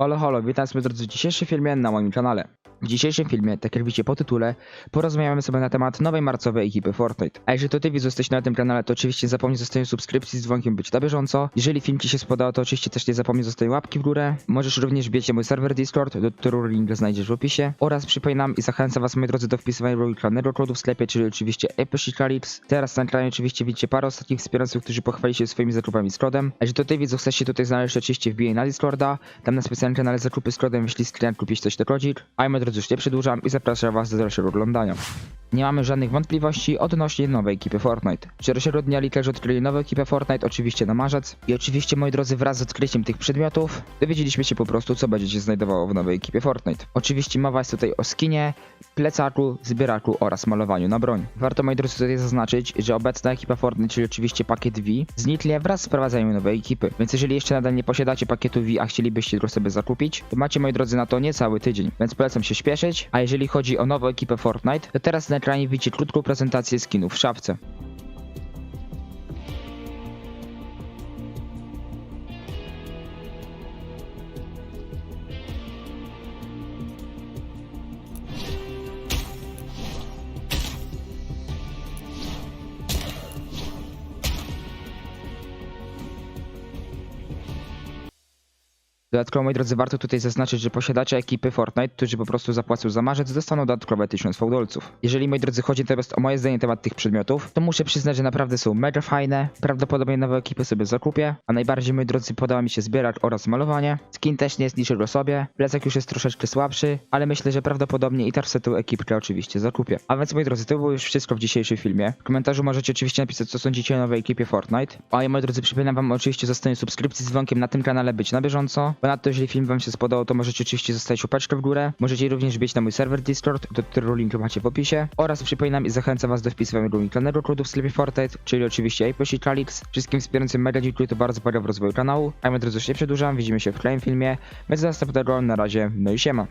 Halo, halo, witam was drodzy w dzisiejszym filmie na moim kanale. W dzisiejszym filmie, tak jak widzicie po tytule, porozmawiamy sobie na temat nowej marcowej ekipy Fortnite. A jeżeli to ty widz jesteś na tym kanale, to oczywiście nie zapomnij zostawić subskrypcji z dzwonkiem być na bieżąco. Jeżeli film ci się spodobał, to oczywiście też nie zapomnij zostawić łapki w górę. Możesz również wbić mój serwer Discord, do którego link znajdziesz w opisie. Oraz przypominam i zachęcam was moi drodzy do wpisywania regularnego kodu w sklepie, czyli oczywiście Epicalix. Teraz na ekranie oczywiście widzicie parę ostatnich wspierających, którzy pochwali się swoimi zakupami z kodem. A jeżeli to ty widz chcesz się tutaj znaleźć, oczywiście wbijaj na Discorda. Tam na specjalnym kanale zakupy z kodem, jeśli screen kupić coś to kodzik. A ja drodzy już nie przedłużam i zapraszam was do dalszego oglądania. Nie mamy żadnych wątpliwości odnośnie nowej ekipy Fortnite. 4 dnia literzy odkryli nową ekipę Fortnite, oczywiście na marzec. I oczywiście, moi drodzy, wraz z odkryciem tych przedmiotów, dowiedzieliśmy się po prostu, co będzie się znajdowało w nowej ekipie Fortnite. Oczywiście mowa jest tutaj o skinie, plecaku, zbieraku oraz malowaniu na broń. Warto, moi drodzy, tutaj zaznaczyć, że obecna ekipa Fortnite, czyli oczywiście pakiet V, zniknie wraz z wprowadzaniem nowej ekipy. Więc jeżeli jeszcze nadal nie posiadacie pakietu V, a chcielibyście go sobie zakupić, to macie, moi drodzy, na to niecały tydzień. Więc polecam się śpieszyć. A jeżeli chodzi o nową ekipę Fortnite, to teraz na ekranie widzicie krótką prezentację skinów w szafce. Dodatkowo, moi drodzy, warto tutaj zaznaczyć, że posiadacze ekipy Fortnite, którzy po prostu zapłacą za marzec, dostaną dodatkowe 1000 fałdolców. Jeżeli, moi drodzy, chodzi teraz o moje zdanie na temat tych przedmiotów, to muszę przyznać, że naprawdę są mega fajne. Prawdopodobnie nowe ekipy sobie zakupię, a najbardziej, moi drodzy, podoba mi się zbieracz oraz malowanie. Skin też nie jest niczego sobie, plecak już jest troszeczkę słabszy, ale myślę, że prawdopodobnie i też sobie tę ekipkę oczywiście zakupię. A więc, moi drodzy, to było już wszystko w dzisiejszym filmie. W komentarzu możecie oczywiście napisać, co sądzicie o nowej ekipie Fortnite. A ja, moi drodzy, przypominam wam oczywiście zostanie subskrypcji z dzwonkiem na tym kanale, być na bieżąco. Ponadto, jeżeli film wam się spodobał, to możecie oczywiście zostawić łapeczkę w górę. Możecie również wbić na mój serwer Discord, do którego link macie w opisie. Oraz przypominam i zachęcam was do wpisywania uniklonego kodu w sklepie Fortnite, czyli oczywiście Apple Wszystkim wspierającym mega dziękuję, to bardzo pomaga w rozwoju kanału. A my drodzy, już nie przedłużam, widzimy się w kolejnym filmie. Bez następnego, na razie, no i siema.